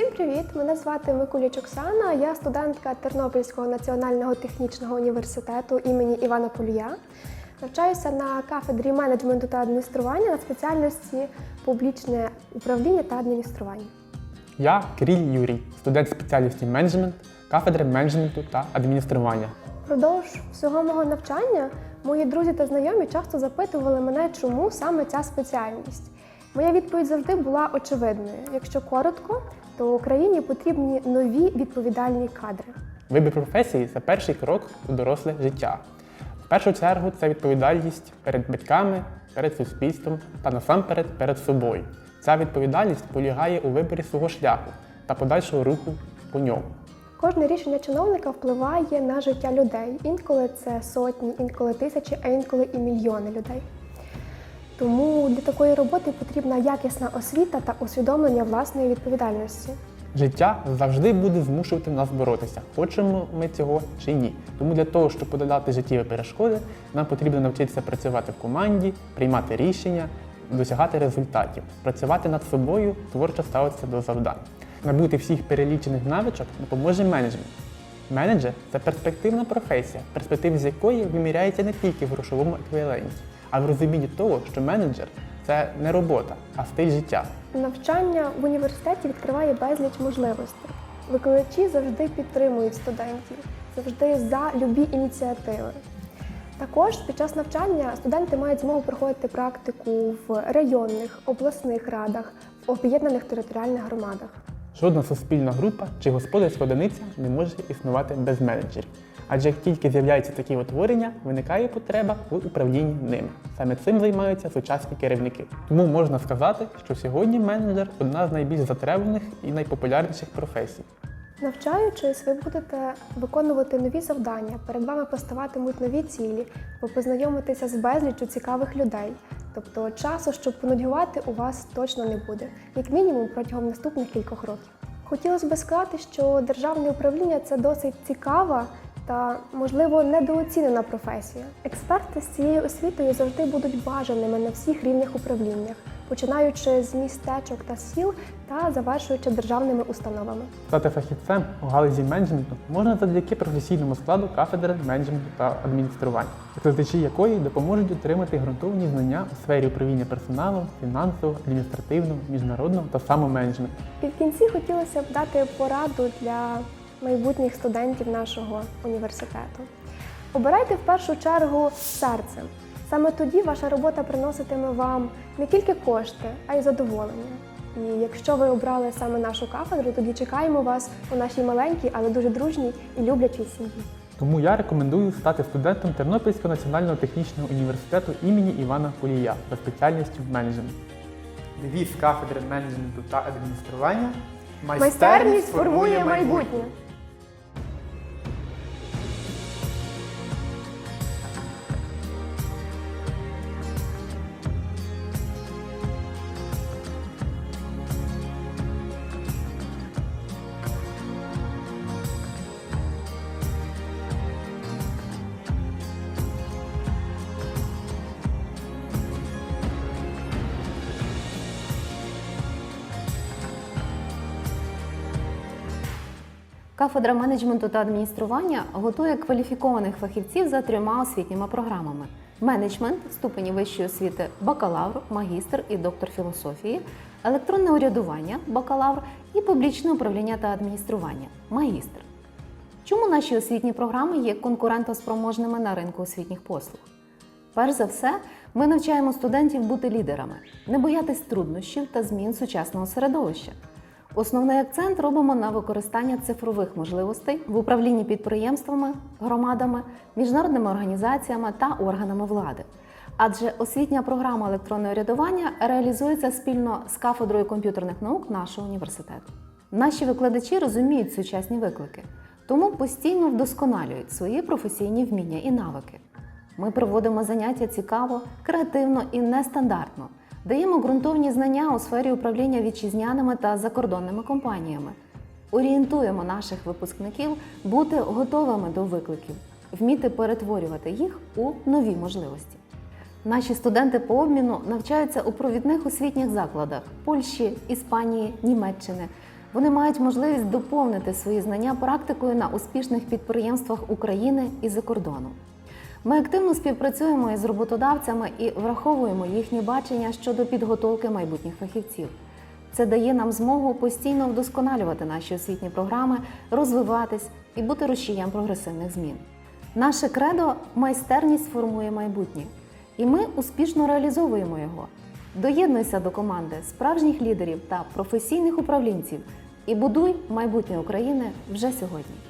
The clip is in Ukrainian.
Всім привіт! Мене звати Микуліч Оксана. Я студентка Тернопільського національного технічного університету імені Івана Полія. Навчаюся на кафедрі менеджменту та адміністрування на спеціальності публічне управління та адміністрування. Я Кирил Юрій, студент спеціальності менеджмент, кафедри менеджменту та адміністрування. Впродовж всього мого навчання мої друзі та знайомі часто запитували мене, чому саме ця спеціальність. Моя відповідь завжди була очевидною. Якщо коротко, то Україні потрібні нові відповідальні кадри. Вибір професії це перший крок у доросле життя. В першу чергу це відповідальність перед батьками, перед суспільством та насамперед перед собою. Ця відповідальність полягає у виборі свого шляху та подальшого руху по ньому. Кожне рішення чиновника впливає на життя людей. Інколи це сотні, інколи тисячі, а інколи і мільйони людей. Тому для такої роботи потрібна якісна освіта та усвідомлення власної відповідальності. Життя завжди буде змушувати нас боротися, хочемо ми цього чи ні. Тому для того, щоб подолати життєві перешкоди, нам потрібно навчитися працювати в команді, приймати рішення, досягати результатів, працювати над собою, творчо ставитися до завдань. Набути всіх перелічених навичок допоможе менеджмент. Менеджер це перспективна професія, перспектив з якої виміряється не тільки в грошовому еквіваленті, а в розумінні того, що менеджер це не робота, а стиль життя. Навчання в університеті відкриває безліч можливостей. Викладачі завжди підтримують студентів, завжди за любі ініціативи. Також під час навчання студенти мають змогу проходити практику в районних, обласних радах, в об'єднаних територіальних громадах. Жодна суспільна група чи господарська одиниця не може існувати без менеджерів. Адже як тільки з'являються такі утворення, виникає потреба в управлінні ними. Саме цим займаються сучасні керівники. Тому можна сказати, що сьогодні менеджер одна з найбільш затребуваних і найпопулярніших професій. Навчаючись, ви будете виконувати нові завдання, перед вами поставатимуть нові цілі, ви познайомитеся з безліччю цікавих людей. Тобто часу, щоб понудьгувати, у вас точно не буде, як мінімум протягом наступних кількох років. Хотілося б сказати, що державне управління це досить цікава та, можливо, недооцінена професія. Експерти з цією освітою завжди будуть бажаними на всіх рівнях управліннях, починаючи з містечок та сіл та завершуючи державними установами. Стати фахівцем у галузі менеджменту можна завдяки професійному складу кафедри менеджменту та адміністрування, викладачі якої допоможуть отримати ґрунтовні знання у сфері управління персоналом, фінансового, адміністративного, міжнародного та самоменеджменту. І в кінці хотілося б дати пораду для майбутніх студентів нашого університету. Обирайте в першу чергу серцем. Саме тоді ваша робота приноситиме вам не тільки кошти, а й задоволення. І якщо ви обрали саме нашу кафедру, тоді чекаємо вас у нашій маленькій, але дуже дружній і люблячій сім'ї. Тому я рекомендую стати студентом Тернопільського національного технічного університету імені Івана Полія за спеціальністю менеджмент. Девіз кафедри менеджменту та адміністрування Майстерність формує майбутнє. Кафедра менеджменту та адміністрування готує кваліфікованих фахівців за трьома освітніми програмами: менеджмент, ступені вищої освіти, бакалавр, магістр і доктор філософії, електронне урядування, бакалавр і публічне управління та адміністрування, магістр. Чому наші освітні програми є конкурентоспроможними на ринку освітніх послуг? Перш за все, ми навчаємо студентів бути лідерами, не боятись труднощів та змін сучасного середовища. Основний акцент робимо на використання цифрових можливостей в управлінні підприємствами, громадами, міжнародними організаціями та органами влади. Адже освітня програма електронного урядування реалізується спільно з кафедрою комп'ютерних наук нашого університету. Наші викладачі розуміють сучасні виклики, тому постійно вдосконалюють свої професійні вміння і навики. Ми проводимо заняття цікаво, креативно і нестандартно. Даємо ґрунтовні знання у сфері управління вітчизняними та закордонними компаніями. Орієнтуємо наших випускників бути готовими до викликів, вміти перетворювати їх у нові можливості. Наші студенти по обміну навчаються у провідних освітніх закладах Польщі, Іспанії, Німеччини, Вони мають можливість доповнити свої знання практикою на успішних підприємствах України і за кордоном. Ми активно співпрацюємо із роботодавцями і враховуємо їхні бачення щодо підготовки майбутніх фахівців. Це дає нам змогу постійно вдосконалювати наші освітні програми, розвиватись і бути рушієм прогресивних змін. Наше кредо майстерність формує майбутнє, і ми успішно реалізовуємо його. Доєднуйся до команди справжніх лідерів та професійних управлінців і будуй майбутнє України вже сьогодні.